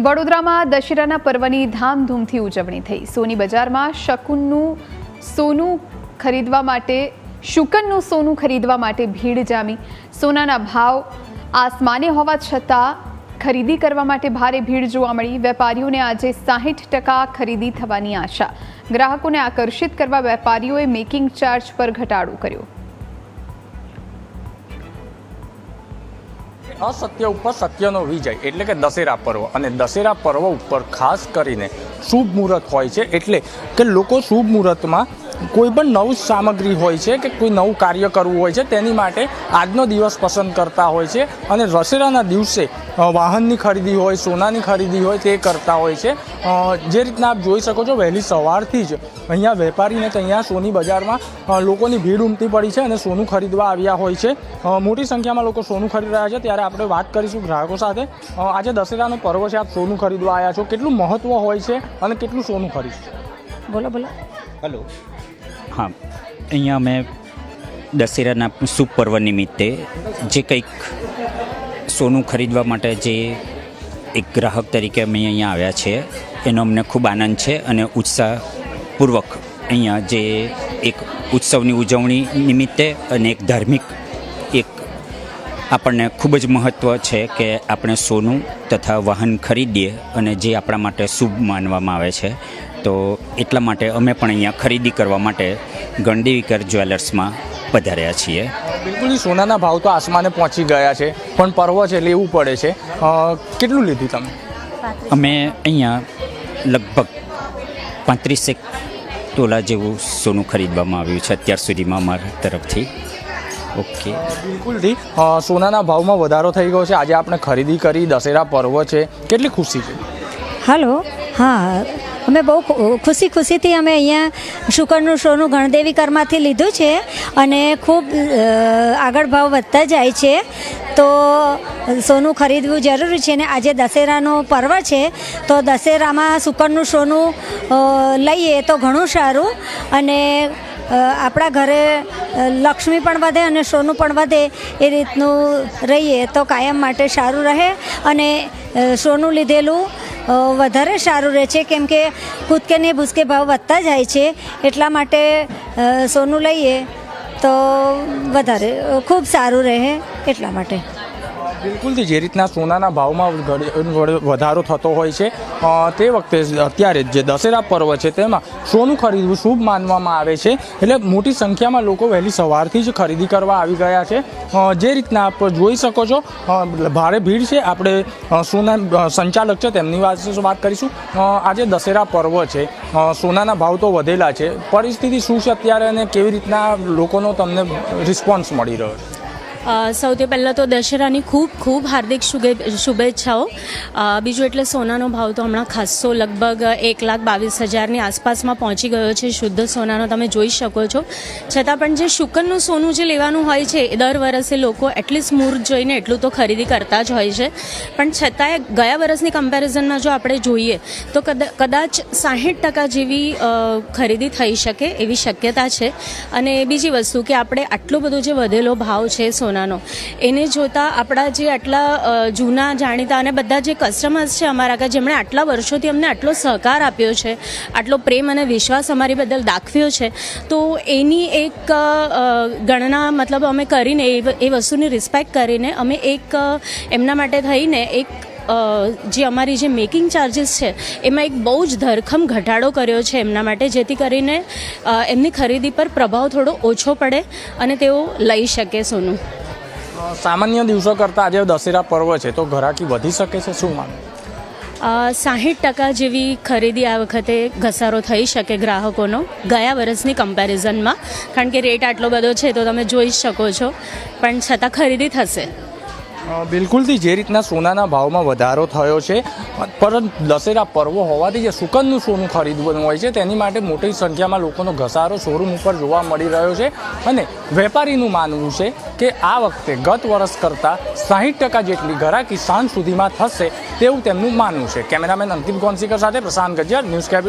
વડોદરામાં દશેરાના પર્વની ધામધૂમથી ઉજવણી થઈ. સોની બજારમાં શકુનનું સોનું ખરીદવા માટે, શુકનનું સોનું ખરીદવા માટે ભીડ જામી. સોનાના ભાવ આસમાને હોવા છતાં ખરીદી કરવા માટે ભારે ભીડ જોવા મળી. વેપારીઓને આજે સાહીઠ ટકા ખરીદી થવાની આશા. ગ્રાહકોને આકર્ષિત કરવા વેપારીઓએ મેકિંગ ચાર્જ પર ઘટાડો કર્યો. અસત્ય ઉપર સત્યનો વિજય, એટલે કે દશેરા પર્વ. અને દશેરા પર્વ ઉપર ખાસ કરીને શુભ મુહૂર્ત હોય છે, એટલે કે લોકો શુભ મુહૂર્તમાં કોઈ પણ નવું સામગ્રી હોય છે કે કોઈ નવું કાર્ય કરવું હોય છે, તેની માટે આજનો દિવસ પસંદ કરતા હોય છે અને દશેરાના દિવસે વાહનની ખરીદી હોય, સોનાની ખરીદી હોય, તે કરતા હોય છે. જે રીતના આપ જોઈ શકો છો, વહેલી સવારથી જ અહીંયા વેપારીને અહીંયા સોની બજારમાં લોકોની ભીડ ઉમટી પડી છે અને સોનું ખરીદવા આવ્યા હોય છે. મોટી સંખ્યામાં લોકો સોનું ખરીદ રહ્યા છે. ત્યારે આપણે વાત કરીશું ગ્રાહકો સાથે. આજે દશેરાનો પર્વ છે. આપ સોનું ખરીદવા આવ્યા છો. કેટલું મહત્ત્વ હોય છે અને કેટલું સોનું ખરીદશો? બોલો બોલો. હલો. હા, અહીંયા અમે દશેરાના શુભ પર્વ નિમિત્તે જે કંઈક સોનું ખરીદવા માટે જે એક ગ્રાહક તરીકે અમે અહીંયા આવ્યા છીએ એનો અમને ખૂબ આનંદ છે અને ઉત્સાહપૂર્વક અહીંયા જે એક ઉત્સવની ઉજવણી નિમિત્તે અને એક ધાર્મિક એક આપણને ખૂબ જ મહત્ત્વ છે કે આપણે સોનું તથા વાહન ખરીદીએ અને જે આપણા માટે શુભ માનવામાં આવે છે. તો એટલા માટે અમે પણ અહીંયા ખરીદી કરવા માટે ગંડીવિકર જ્વેલર્સમાં પધાર્યા છીએ. બિલકુલ સોનાના ભાવ તો આસમાને પહોંચી ગયા છે પણ પર્વ છે એટલે એવું પડે છે. કેટલું લીધું તમે? અમે અહીંયા લગભગ પાંત્રીસેક તોલા જેવું સોનું ખરીદવામાં આવ્યું છે અત્યાર સુધીમાં અમારા તરફથી. ઓકે. બિલકુલથી સોનાના ભાવમાં વધારો થઈ ગયો છે. આજે આપણે ખરીદી કરી દશેરા પર્વ છે. કેટલી ખુશી છે? હાલો હા અમે બહુ ખુશી ખુશીથી અમે અહીંયા શુકરનું સોનું ગણદેવી કરમાંથી લીધું છે અને ખૂબ આગળ ભાવ વધતા જાય છે. તો સોનું ખરીદવું જરૂરી છે ને આજે દશેરાનો પર્વ છે, તો દશેરામાં શુકરનું સોનું લઈએ તો ઘણું સારું અને આપણા ઘરે લક્ષ્મી પણ વધે અને સોનું પણ વધે એ રીતનું રહીએ તો કાયમ માટે સારું રહે અને સોનું લીધેલું વધારે સારું રહે છે, કેમ કે કૂદકે ને ભૂસકે ભાવ વધતા જાય છે, એટલા માટે સોનું લઈએ તો વધારે ખૂબ સારું રહે એટલા માટે. બિલકુલથી જે રીતના સોનાના ભાવમાં વધારો થતો હોય છે તે વખતે અત્યારે જે દશેરા પર્વ છે તેમાં સોનું ખરીદવું શુભ માનવામાં આવે છે. એટલે મોટી સંખ્યામાં લોકો વહેલી સવારથી જ ખરીદી કરવા આવી ગયા છે. જે રીતના આપ જોઈ શકો છો ભારે ભીડ છે. આપણે સોના સંચાલક છે તેમની વાત વાત કરીશું. આજે દશેરા પર્વ છે. સોનાના ભાવ તો વધેલા છે. પરિસ્થિતિ શું છે અત્યારે અને કેવી રીતના લોકોનો તમને રિસ્પોન્સ મળી રહ્યો છે? સૌથી પહેલાં તો દશેરાની ખૂબ ખૂબ હાર્દિક શુભે શુભેચ્છાઓ. બીજું એટલે સોનાનો ભાવ તો હમણાં ખાસ્સો લગભગ એક લાખ બાવીસ હજારની આસપાસમાં પહોંચી ગયો છે. શુદ્ધ સોનાનો તમે જોઈ શકો છો. છતાં પણ જે શુકનનું સોનું જે લેવાનું હોય છે દર વર્ષે લોકો એટલીસ્ટ મૂર્ત જોઈને એટલું તો ખરીદી કરતા જ હોય છે. પણ છતાંય ગયા વર્ષની કમ્પેરિઝનમાં જો આપણે જોઈએ, તો કદા- કદાચ સાહીઠ ટકા જેવી ખરીદી થઈ શકે એવી શક્યતા છે. અને બીજી વસ્તુ કે આપણે આટલો બધો જે વધેલો ભાવ છે સોનાનો. એને જોતાં આપણા જે આટલા જૂના જાણીતા અને બધા જે કસ્ટમર્સ છે અમારા આગળ, જેમણે આટલા વર્ષોથી અમને આટલો સહકાર આપ્યો છે, આટલો પ્રેમ અને વિશ્વાસ અમારી બદલ દાખવ્યો છે, તો એની એક ગણના મતલબ અમે કરીને એ વસ્તુની રિસ્પેક્ટ કરીને અમે એક એમના માટે થઈને એક જે અમારી જે મેકિંગ ચાર્જીસ છે એમાં એક બહુ જ ધરખમ ઘટાડો કર્યો છે એમના માટે જેથી કરીને એમની ખરીદી પર પ્રભાવ થોડો ઓછો પડે અને તેઓ લઈ શકે સોનું. સામાન્ય દિવસો કરતાં આજે દશેરા પર્વ છે તો ઘરાકી વધી શકે છે શું માનું? સાહીઠ ટકા જેવી ખરીદી આ વખતે ઘસારો થઈ શકે ગ્રાહકોનો ગયા વર્ષની કમ્પેરિઝનમાં કારણ કે રેટ આટલો બધો છે તો તમે જોઈ જ શકો છો. પણ છતાં ખરીદી થશે. બિલકુલથી જે રીતના સોનાના ભાવમાં વધારો થયો છે પરંતુ દશેરા પર્વ હોવાથી જે સુકનનું સોનું ખરીદવાનું હોય છે, તેની માટે મોટી સંખ્યામાં લોકોનો ઘસારો શોરૂમ ઉપર જોવા મળી રહ્યો છે. અને વેપારીનું માનવું છે કે આ વખતે ગત વર્ષ કરતાં સાહીઠ ટકા જેટલી ઘરાકી સાંજ સુધીમાં થશે તેવું તેમનું માનવું છે. કેમેરામેન અંતિમ કોન્સિકર સાથે પ્રશાંત ગજ્જર, ન્યૂઝ કેપિટલ